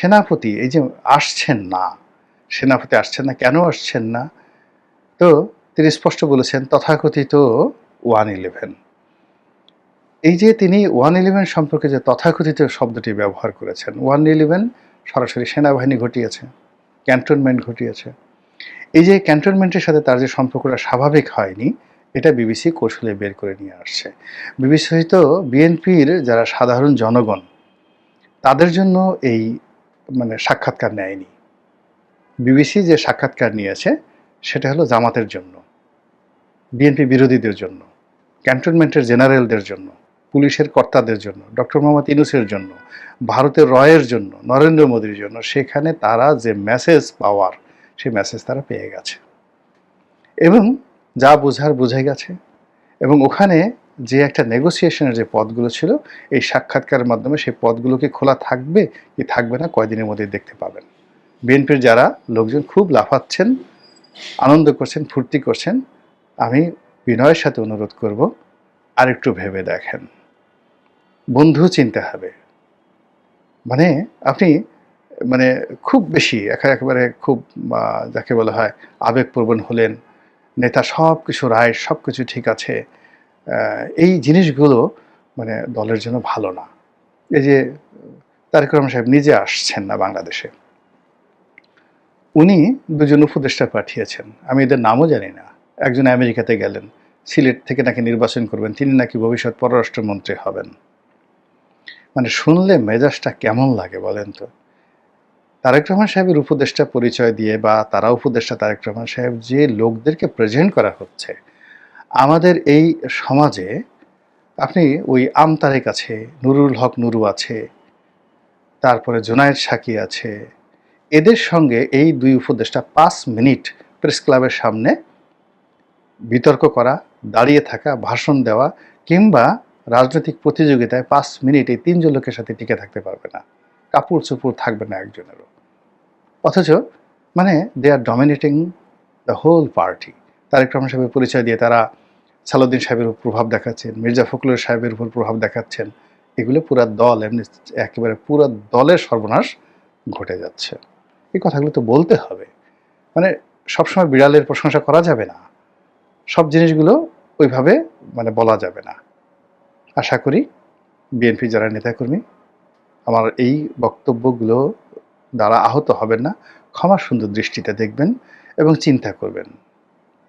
সেনাপতি, এই যে আসছেন না, সেনাপতি আসছেন না, কেন আসছেন না? তো তিনি স্পষ্ট বলেছেন, তথাকথিত ওয়ান ইলেভেন। এই যে তিনি ওয়ান ইলেভেন সম্পর্কে যে তথাকথিত শব্দটি ব্যবহার করেছেন, ওয়ান ইলেভেন সরাসরি সেনাবাহিনী ঘটিয়েছে, ক্যান্টনমেন্ট ঘটিয়েছে। এই যে ক্যান্টনমেন্টের সাথে তার যে সম্পর্কটা স্বাভাবিক হয়নি, এটা বিবিসি কৌশলে বের করে নিয়ে আসছে। বিবিসি হয়তো বিএনপির যারা সাধারণ জনগণ, তাদের জন্য এই মানে সাক্ষাৎকার নেয়নি। বিবিসি যে সাক্ষাৎকার নিয়েছে, সেটা হলো জামাতের জন্য, বিএনপি বিরোধীদের জন্য, ক্যান্টনমেন্টের জেনারেলদের জন্য, পুলিশের কর্তাদের জন্য, ডক্টর মোহাম্মদ ইনুসের জন্য, ভারতের রয়ের জন্য, নরেন্দ্র মোদীর জন্য, সেখানে তারা যে মেসেজ পাওয়ার, সেই মেসেজ তারা পেয়ে গেছে। এবং যা বোঝার বুঝে গেছে। এবং ওখানে যে একটা নেগোসিয়েশনের যে পদগুলো ছিল, এই সাক্ষাৎকারের মাধ্যমে সেই পদগুলোকে খোলা থাকবে, কি থাকবে না কয়দিনের মধ্যে দেখতে পাবেন। বিএনপির যারা লোকজন খুব লাফাচ্ছেন, আনন্দ করছেন, ফুর্তি করছেন, আমি বিনয়ের সাথে অনুরোধ করব, আরেকটু ভেবে দেখেন। বন্ধু চিনতে হবে। মানে আপনি মানে খুব বেশি একা- একেবারে খুব যাকে বলা হয় আবেগপ্রবণ হলেন, নেতা সব কিছু রায় সব কিছু ঠিক আছে এই জিনিসগুলো মানে দলের জন্য ভালো না। এই যে তারেক রহমান সাহেব নিজে আসছেন না বাংলাদেশে। উনি দুজন উপদেষ্টা পাঠিয়েছেন। আমি এদের নামও জানি না। একজন আমেরিকাতে গেলেন। সিলেট থেকে নাকি নির্বাচন করবেন, তিনি নাকি ভবিষ্যৎ পররাষ্ট্রমন্ত্রী হবেন। মানে শুনলে মেজাজটা কেমন লাগে বলেন তো? তারেক রহমান সাহেবের উপদেষ্টা পরিচয় দিয়ে বা তারা উপদেষ্টা তারেক রহমান সাহেব যে লোকদেরকে প্রেজেন্ট করা হচ্ছে আমাদের এই সমাজে আপনি ওই আমতারেক আছে, নুরুল হক নুরু আছে, তারপরে জোনায়েদ সাকি আছে, এদের সঙ্গে এই দুই উপদেষ্টা পাঁচ মিনিট প্রেস ক্লাবের সামনে বিতর্ক করা, দাঁড়িয়ে থাকা, ভাষণ দেওয়া কিংবা রাজনৈতিক প্রতিযোগিতায় পাঁচ মিনিট এই তিনজন লোকের সাথে টিকে থাকতে পারবে না। কাপড় চুপুর থাকবে না একজনেরও। অথচ মানে they are dominating the whole party Tarique Rahman সাহেবের পরিচয় দিয়ে তারা সালুদ্দিন সাহেবের উপর প্রভাব দেখাচ্ছেন, মির্জা ফখরুল সাহেবের উপর প্রভাব দেখাচ্ছেন, এগুলো পুরো দল এমনি একেবারে পুরো দলের সর্বনাশ ঘটে যাচ্ছে। এই কথাগুলো তো বলতে হবে। মানে সবসময় বিড়ালের প্রশংসা করা যাবে না। সব জিনিসগুলো ওইভাবে মানে বলা যাবে না। আশা করি বিএনপি যারা নেতাকর্মী, আমার এই বক্তব্যগুলো দ্বারা আহত হবেন না। ক্ষমা সুন্দর দৃষ্টিতে দেখবেন এবং চিন্তা করবেন।